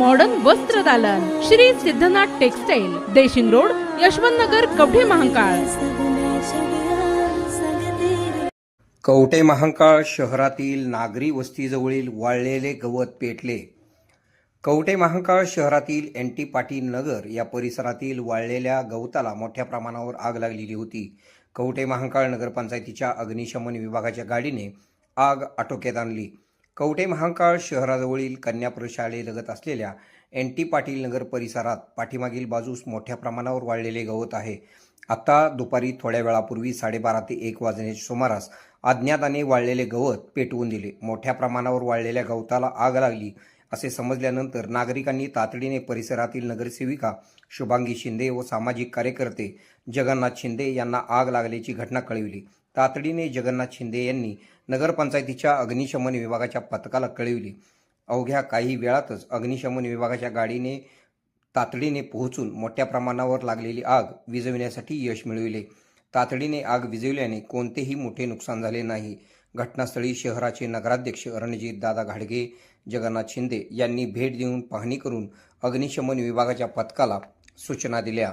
Modern वस्त्र दालन. Shri Siddhnath textile Deshing road Yashwant Nagar Kavathe Mahakal. Kavathe Mahakal शहरातील नागरी वस्तीजवळील वाळलेले गवत पेटले. कवठे महाकाळ शहरातील एन टी पाटील नगर या परिसरातील वाळलेल्या गवताला मोठ्या प्रमाणावर आग लागलेली होती. कवठे महाकाळ नगरपंचायतीच्या अग्निशमन विभागाच्या गाडीने आग आटोक्यात आणली. कवठे महांकाळ शहराजवळील कन्यापूर शाळेलगत असलेल्या एन टी पाटील नगर परिसरात पाठीमागील बाजूस मोठ्या प्रमाणावर वाळलेले गवत आहे. आता दुपारी थोड्या वेळापूर्वी साडेबारा ते एक वाजण्याच्या सुमारास अज्ञाताने वाळलेले गवत पेटवून दिले. मोठ्या प्रमाणावर वाळलेल्या गवताला आग लागली असे समजल्यानंतर नागरिकांनी तातडीने परिसरातील नगरसेविका शुभांगी शिंदे व सामाजिक कार्यकर्ते जगन्नाथ शिंदे यांना आग लागल्याची घटना कळविली. तातडीने जगन्नाथ शिंदे यांनी नगरपंचायतीच्या अग्निशमन विभागाच्या पथकाला कळविले. अवघ्या काही वेळातच अग्निशमन विभागाच्या गाडीने तातडीने पोहोचून मोठ्या प्रमाणावर लागलेली आग विझविण्यासाठी यश मिळविले. तातडीने आग विझविल्याने कोणतेही मोठे नुकसान झाले नाही. घटनास्थळी शहराचे नगराध्यक्ष रणजित दादा घाडगे जगन्नाथ शिंदे यांनी भेट देऊन पाहणी करून अग्निशमन विभागाच्या पथकाला सूचना दिल्या.